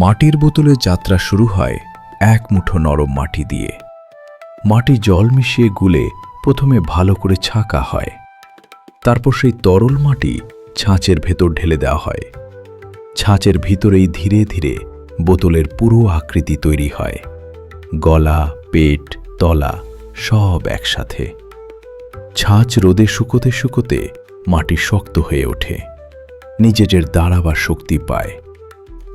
মাটির বোতলে যাত্রা শুরু হয় এক মুঠো নরম মাটি দিয়ে। মাটি জল মিশিয়ে গুলে প্রথমে ভালো করে ছাঁকা হয়। তারপর সেই তরল মাটি ছাঁচের ভেতর ঢেলে দেওয়া হয়। ছাঁচের ভিতরেই ধীরে ধীরে বোতলের পুরো আকৃতি তৈরি হয়। গলা, পেট, তলা সব একসাথে। ছাঁচ রোদে শুকোতে শুকোতে মাটি শক্ত হয়ে ওঠে। নিজেদের দাঁড়াবার শক্তি পায়।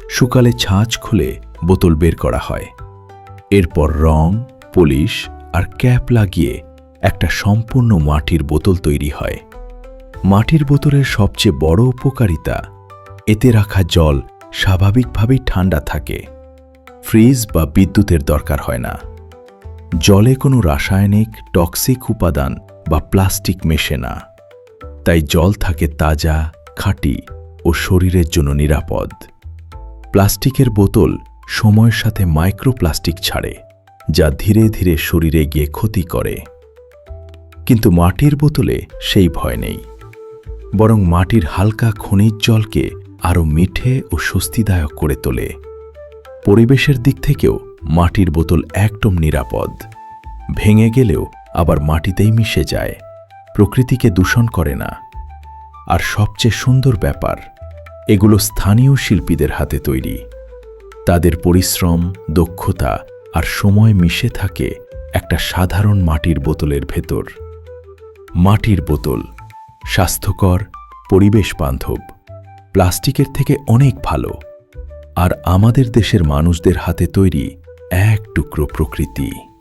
শুকালে ছাঁচ খুলে বোতল বের করা হয়। এরপর রং, পলিশ আর ক্যাপ লাগিয়ে একটা সম্পূর্ণ মাটির বোতল তৈরি হয়। মাটির বোতলের সবচেয়ে বড় উপকারিতা, এতে রাখা জল স্বাভাবিকভাবেই ঠান্ডা থাকে। ফ্রিজ বা বিদ্যুতের দরকার হয় না। জলে কোনো রাসায়নিক, টক্সিক উপাদান বা প্লাস্টিক মেশে না। তাই জল থাকে তাজা, খাঁটি ও শরীরের জন্য নিরাপদ। প্লাস্টিকের বোতল সময়ের সাথে মাইক্রোপ্লাস্টিক ছাড়ে, যা ধীরে ধীরে শরীরে গিয়ে ক্ষতি করে। কিন্তু মাটির বোতলে সেই ভয় নেই। বরং মাটির হালকা খনিজ জলকে আরও মিঠে ও স্বস্তিদায়ক করে তোলে। পরিবেশের দিক থেকেও মাটির বোতল একদম নিরাপদ। ভেঙে গেলেও আবার মাটিতেই মিশে যায়। প্রকৃতিকে দূষণ করে না। আর সবচেয়ে সুন্দর ব্যাপার এগুলো স্থানীয় শিল্পীদের হাতে তৈরি। তাদের পরিশ্রম, দক্ষতা আর সময় মিশে থাকে একটা সাধারণ মাটির বোতলের ভেতর। মাটির বোতল, স্বাস্থ্যকর, পরিবেশ বান্ধব, প্লাস্টিকের থেকে অনেক ভালো আর আমাদের দেশের মানুষদের হাতে তৈরি এক টুকরো প্রকৃতি।